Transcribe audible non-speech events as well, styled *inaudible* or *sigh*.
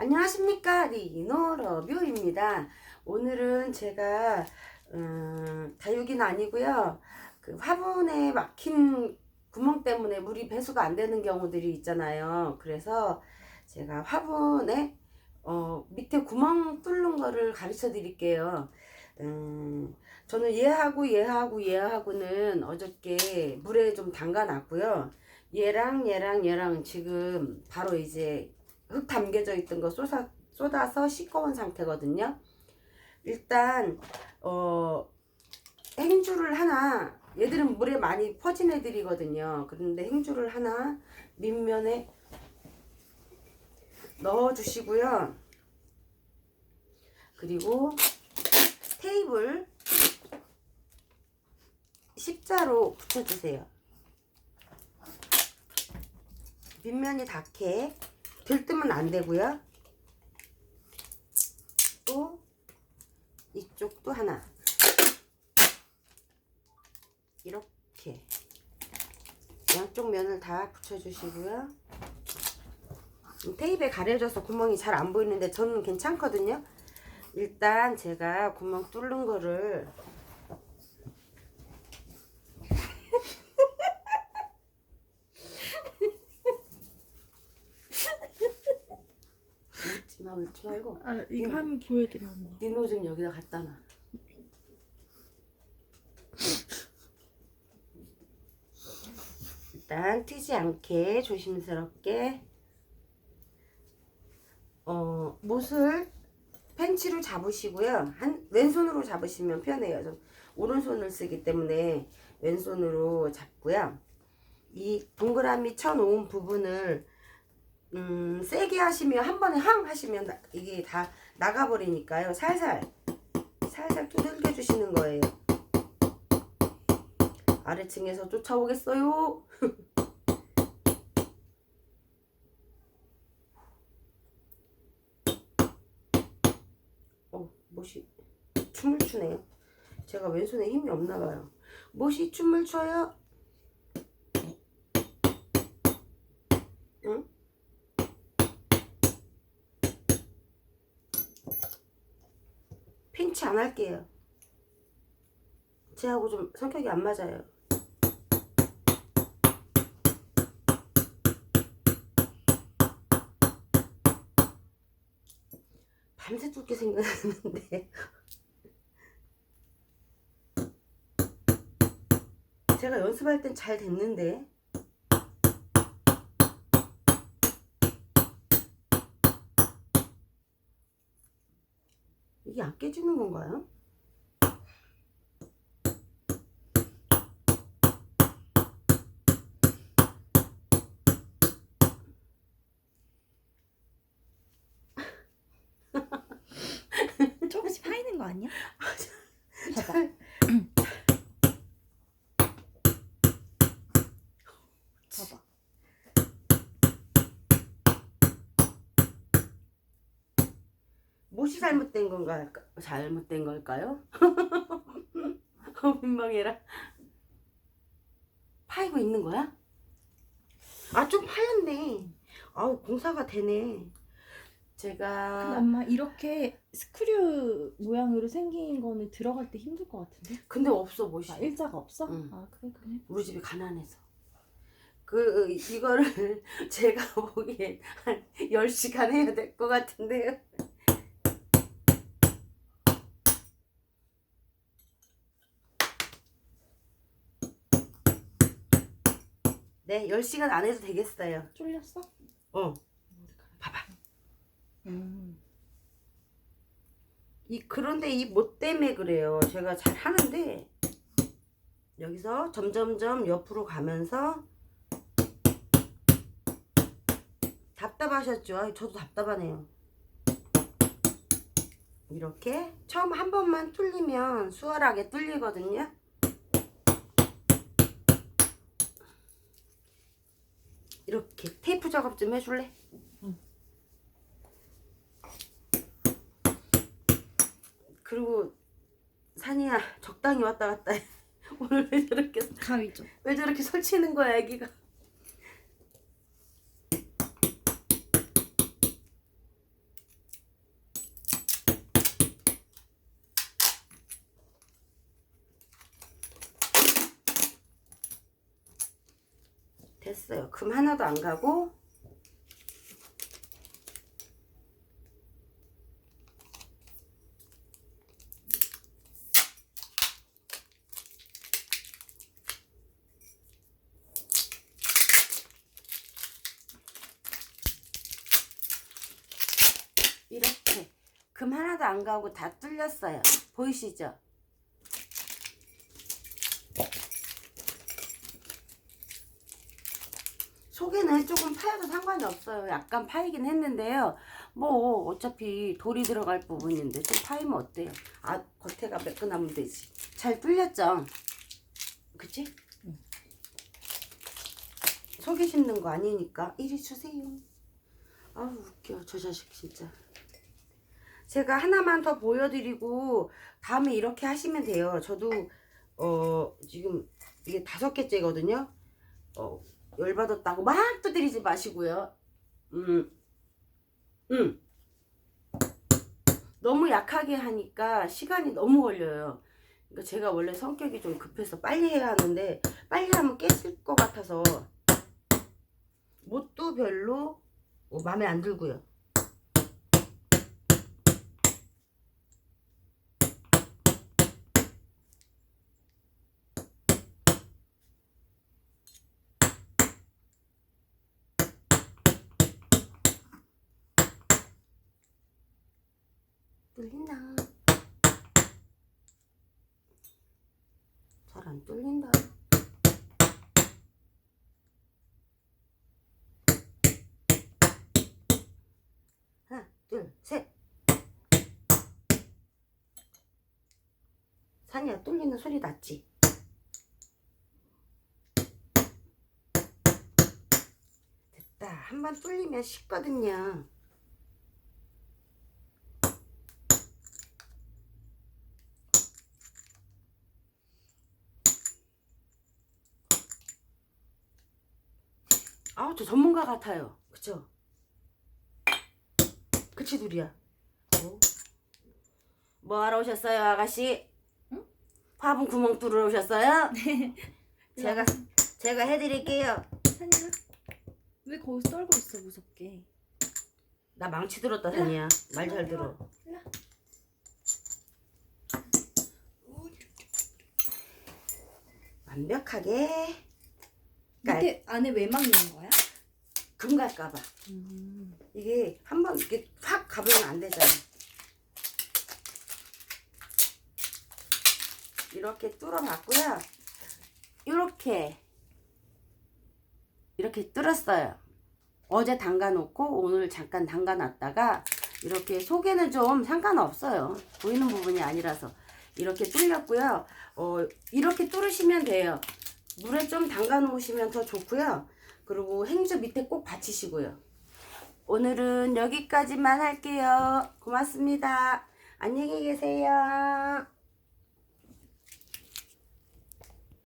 안녕하십니까 리노러뷰입니다. 오늘은 제가 음, 다육이는 아니고요. 그 화분에 막힌 구멍 때문에 물이 배수가 안 되는 경우들이 있잖아요. 그래서 제가 화분에 어, 밑에 구멍 뚫는 거를 가르쳐 드릴게요. 음, 저는 얘하고 얘하고 얘하고는 어저께 물에 좀 담가 놨고요. 얘랑 얘랑 얘랑 지금 바로 이제 흙 담겨져 있던 거 쏟아, 쏟아서 씻어온 상태거든요. 일단 어 행주를 하나 얘들은 물에 많이 퍼진 애들이거든요. 그런데 행주를 하나 밑면에 넣어 주시고요. 그리고 테이블 십자로 붙여주세요. 밑면이 닿게 들뜨면 안 되고요. 또 이쪽도 하나 이렇게 양쪽 면을 다 붙여주시고요. 음, 테이프에 가려져서 구멍이 잘 안 보이는데 저는 괜찮거든요. 일단 제가 구멍 뚫는 거를 말고 아 이거 한번 보여드려. 니노 좀 여기다 갖다 놔. 일단 튀지 않게 조심스럽게 어 못을 펜치로 잡으시고요. 한 왼손으로 잡으시면 편해요. 좀 오른손을 쓰기 때문에 왼손으로 잡고요. 이 동그라미 쳐놓은 부분을 음, 세게 하시면 한 번에 항 하시면 나- 이게 다 나가버리니까요. 살살 살살 두들겨 주시는 거예요. 아래층에서 쫓아오겠어요. *laughs* 어, 못이 춤을 추네요. 제가 왼손에 힘이 없나 봐요. 못이 춤을 춰요. 응? 핀치 안 할게요. 쟤하고 좀 성격이 안 맞아요. 밤새 뚫게 생겼는데 *laughs* 제가 연습할 땐 잘 됐는데 이게 안 깨지는 건가요? 조금씩 파이는 거 아니야? *laughs* 봐봐. 잘- 봐봐. 못이 잘못된 건가요? 잘못된 걸까요? 어, *laughs* 민망해라. 파이고 있는 거야? 아, 좀 파였네. 아우, 공사가 되네. 근데 제가, 엄마 이렇게 스크류 모양으로 생긴 거는 들어갈 때 힘들 것 같은데? 근데 없어, 못이. 아 일자가 없어? 응. 아 그래 그래. 우리 집이 가난해서. 그, 이거를 *laughs* 제가 보기엔 한 10시간 해야 될 것 같은데요. 네, 10시간 안 해도 되겠어요. 쫄렸어? 어, 봐봐. 음. 이, 그런데 이못 때문에 그래요. 제가 잘 하는데, 여기서 점점점 옆으로 가면서, 답답하셨죠? 저도 답답하네요. 이렇게 처음 한 번만 뚫리면 수월하게 뚫리거든요. 이렇게 테이프 작업 좀 해줄래? 그리고 산이야 적당히 왔다 갔다 해. *laughs* 오늘 왜 저렇게 가위죠. 왜 저렇게 설치는 거야 애기가 됐어요. 금 하나도 안 가고 이렇게 금 하나도 안 가고 다 뚫렸어요. 보이시죠? 속에는 조금 파여도 상관이 없어요. 약간 파이긴 했는데요. 뭐 어차피 돌이 들어갈 부분인데 좀 파이면 어때요? 아 겉에가 매끈하면 되지. 잘 뚫렸죠? 그치? 응. 속에 심는 거 아니니까 이리 주세요. 아우 웃겨 저 자식 진짜. 제가 하나만 더 보여드리고 다음에 이렇게 하시면 돼요. 저도 어 지금 이게 다섯 개째거든요. 어 열받았다고 막 두드리지 마시고요. 음, 음. 너무 약하게 하니까 시간이 너무 걸려요. 그러니까 제가 원래 성격이 좀 급해서 빨리 해야 하는데 빨리 하면 깨질 것 같아서 못도 별로 어, 마음에 안 들고요. 뚫린다. 잘 안 뚫린다. 하나, 둘, 셋. 산이야 뚫리는 소리 났지? 됐다. 한 번 뚫리면 쉽거든요. 아우 저 전문가 같아요. 그쵸? 그치 둘이야. 어? 뭐 하러 오셨어요 아가씨? 응? 화분 구멍 뚫으러 오셨어요? *laughs* 네. 제가 제가 해드릴게요. 산이야? 왜 거기서 떨고 있어 무섭게? 나 망치 들었다 산이야. 말 잘 들어. 일로 와. 완벽하게 깔- 밑에 안에 왜 막는 거야? 금 갈까봐. 음. 이게 한번 이렇게 확 가보면 안 되잖아. 이렇게 뚫어봤고요. 이렇게 이렇게 뚫었어요. 어제 담가놓고 오늘 잠깐 담가놨다가 이렇게 속에는 좀 상관없어요. 보이는 부분이 아니라서 이렇게 뚫렸고요. 어, 이렇게 뚫으시면 돼요. 물에 좀 담가 놓으시면 더 좋고요. 그리고 행주 밑에 꼭 받치시고요. 오늘은 여기까지만 할게요. 고맙습니다. 안녕히 계세요.